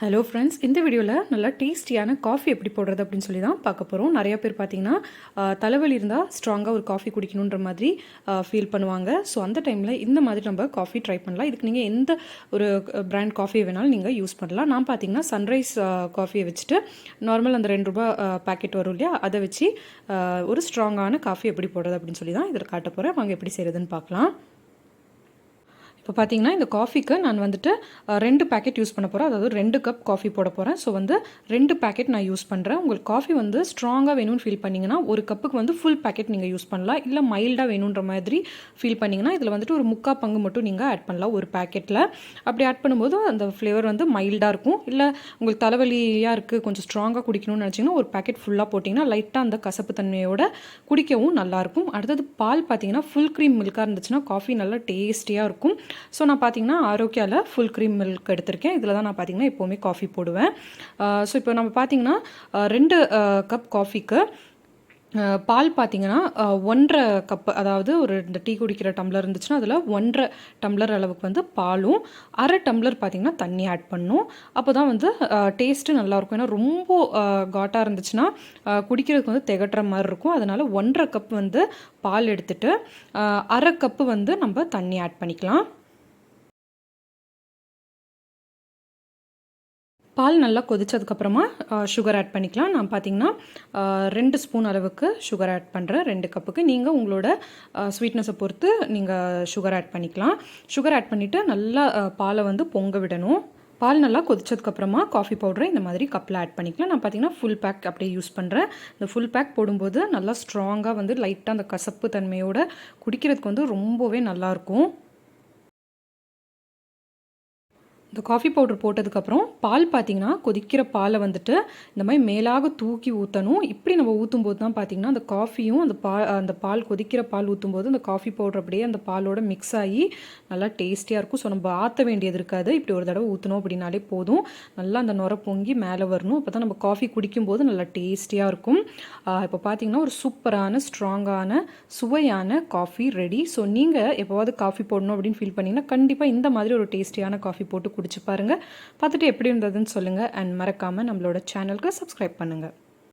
Hello friends இந்த வீடியோவில் நல்லா டேஸ்டியான காஃபி எப்படி போடுறது அப்படின்னு சொல்லி தான் பார்க்க போகிறோம் நிறைய பேர் பார்த்தீங்கன்னா தலைவலி இருந்தால் ஸ்ட்ராங்காக ஒரு காஃபி குடிக்கணுன்ற மாதிரி ஃபீல் பண்ணுவாங்க. ஸோ அந்த டைமில் இந்த மாதிரி நம்ம காஃபி ட்ரை பண்ணலாம். இதுக்கு நீங்கள் எந்த ஒரு பிராண்ட் காஃபி வேணாலும் நீங்கள் யூஸ் பண்ணலாம். நான் பார்த்தீங்கன்னா சன்ரைஸ் காஃபியை வச்சுட்டு நார்மல் அந்த ரெண்டு ரூபா பேக்கெட் வரும் இல்லையா? அதை வச்சு ஒரு ஸ்ட்ராங்கான காஃபி எப்படி போடுறது அப்படின்னு சொல்லி தான் இதில் காட்ட போகிறேன் வாங்க எப்படி செய்கிறதுன்னு பார்க்கலாம். இப்போ பார்த்தீங்கன்னா இந்த காஃபிக்கு நான் வந்துட்டு ரெண்டு பேக்கெட் யூஸ் பண்ண போகிறேன் அதாவது ரெண்டு கப் காஃபி போட போகிறேன் ஸோ வந்து ரெண்டு பேக்கெட் நான் யூஸ் பண்ணுறேன் உங்களுக்கு காஃபி வந்து ஸ்ட்ராங்காக வேணும்னு ஃபீல் பண்ணிங்கன்னா ஒரு கப்புக்கு வந்து ஃபுல் பேக்கெட் நீங்கள் யூஸ் பண்ணலாம். இல்லை மைல்டாக வேணுன்ற மாதிரி ஃபீல் பண்ணிங்கன்னா இதில் வந்துட்டு ஒரு முக்கா பங்கு மட்டும் நீங்கள் ஆட் பண்ணலாம் ஒரு பேக்கெட்டில் அப்படி ஆட் பண்ணும்போது அந்த ஃப்ளேவர் வந்து மைல்டாக இருக்கும். இல்லை உங்களுக்கு தலைவலியாக இருக்குது கொஞ்சம் ஸ்ட்ராங்காக குடிக்கணும்னு நினச்சிங்கன்னா ஒரு பேக்கெட் ஃபுல்லாக போட்டிங்கன்னா லைட்டாக அந்த கசப்பு தன்மையோட குடிக்கவும் நல்லாயிருக்கும் அடுத்தது பால் பார்த்தீங்கன்னா ஃபுல் க்ரீம் மில்காக இருந்துச்சுன்னா காஃபி நல்லா டேஸ்டியாக இருக்கும். ஸோ நான் பார்த்தீங்கன்னா ஆரோக்கியாவில் ஃபுல் க்ரீம் மில்க் எடுத்திருக்கேன். இதில் தான் நான் பார்த்தீங்கன்னா எப்போவுமே காஃபி போடுவேன். ஸோ இப்போ நம்ம பார்த்தீங்கன்னா ரெண்டு கப் காஃபிக்கு பால் பார்த்தீங்கன்னா ஒன்றரை கப் அதாவது ஒரு இந்த டீ குடிக்கிற டம்ளர் இருந்துச்சுன்னா அதில் ஒன்றரை டம்ளர் அளவுக்கு வந்து பாலும் அரை டம்ளர் பார்த்தீங்கன்னா தண்ணி ஆட் பண்ணும். அப்போ தான் வந்து டேஸ்ட்டு நல்லாயிருக்கும் ஏன்னா ரொம்ப காட்டாக இருந்துச்சுன்னா குடிக்கிறதுக்கு வந்து திகட்டுற மாதிரி இருக்கும். அதனால் ஒன்றரை கப் வந்து பால் எடுத்துட்டு அரை கப்பு வந்து நம்ம தண்ணி ஆட் பண்ணிக்கலாம். பால் நல்லா கொதித்ததுக்கப்புறமா சுகர் ஆட் பண்ணிக்கலாம். நான் பார்த்தீங்கன்னா ரெண்டு ஸ்பூன் அளவுக்கு சுகர் ஆட் பண்ணுறேன் ரெண்டு கப்புக்கு. நீங்கள் உங்களோட ஸ்வீட்னஸை பொறுத்து நீங்கள் சுகர் ஆட் பண்ணிக்கலாம். சுகர் ஆட் பண்ணிவிட்டு நல்லா பாலை வந்து பொங்க விடணும். பால் நல்லா கொதிச்சதுக்கப்புறமா காஃபி பவுடரை இந்த மாதிரி கப்பில் ஆட் பண்ணிக்கலாம். நான் பார்த்தீங்கன்னா ஃபுல் பேக் அப்படியே யூஸ் பண்ணுறேன் இந்த ஃபுல் பேக் போடும்போது நல்லா ஸ்ட்ராங்காக வந்து லைட்டாக அந்த கசப்பு தன்மையோட குடிக்கிறதுக்கு வந்து ரொம்பவே நல்லாயிருக்கும் இந்த காஃபி பவுடர் போட்டதுக்கப்புறம் பால் பார்த்தீங்கன்னா கொதிக்கிற பாலை வந்துட்டு இந்த மாதிரி மேலாக தூக்கி ஊற்றணும் இப்படி நம்ம ஊற்றும் போது தான் பார்த்தீங்கன்னா அந்த காஃபியும் அந்த பால் அந்த பால் கொதிக்கிற பால் ஊற்றும் போது அந்த காஃபி பவுடர் அப்படியே அந்த பாலோட மிக்ஸ் ஆகி நல்லா டேஸ்டியாக இருக்கும். ஸோ நம்ம ஆற்ற வேண்டியது இருக்காது. இப்படி ஒரு தடவை ஊற்றணும் அப்படின்னாலே போதும். நல்லா அந்த நுர பொங்கி மேலே வரணும். அப்போ தான் நம்ம காஃபி குடிக்கும்போது நல்லா டேஸ்டியாக இருக்கும். இப்போ பார்த்தீங்கன்னா ஒரு சூப்பரான ஸ்ட்ராங்கான சுவையான காஃபி ரெடி ஸோ நீங்கள் எப்போவாவது காஃபி போடணும் அப்படின்னு ஃபீல் பண்ணிங்கன்னா கண்டிப்பாக இந்த மாதிரி ஒரு டேஸ்டியான காஃபி போட்டு குடிச்சு பாருங்கள் பார்த்துட்டு எப்படி இருந்ததுன்னு சொல்லுங்கள் அண்ட் மறக்காமல் நம்மளோட சேனலுக்கு சப்ஸ்கிரைப் பண்ணுங்கள்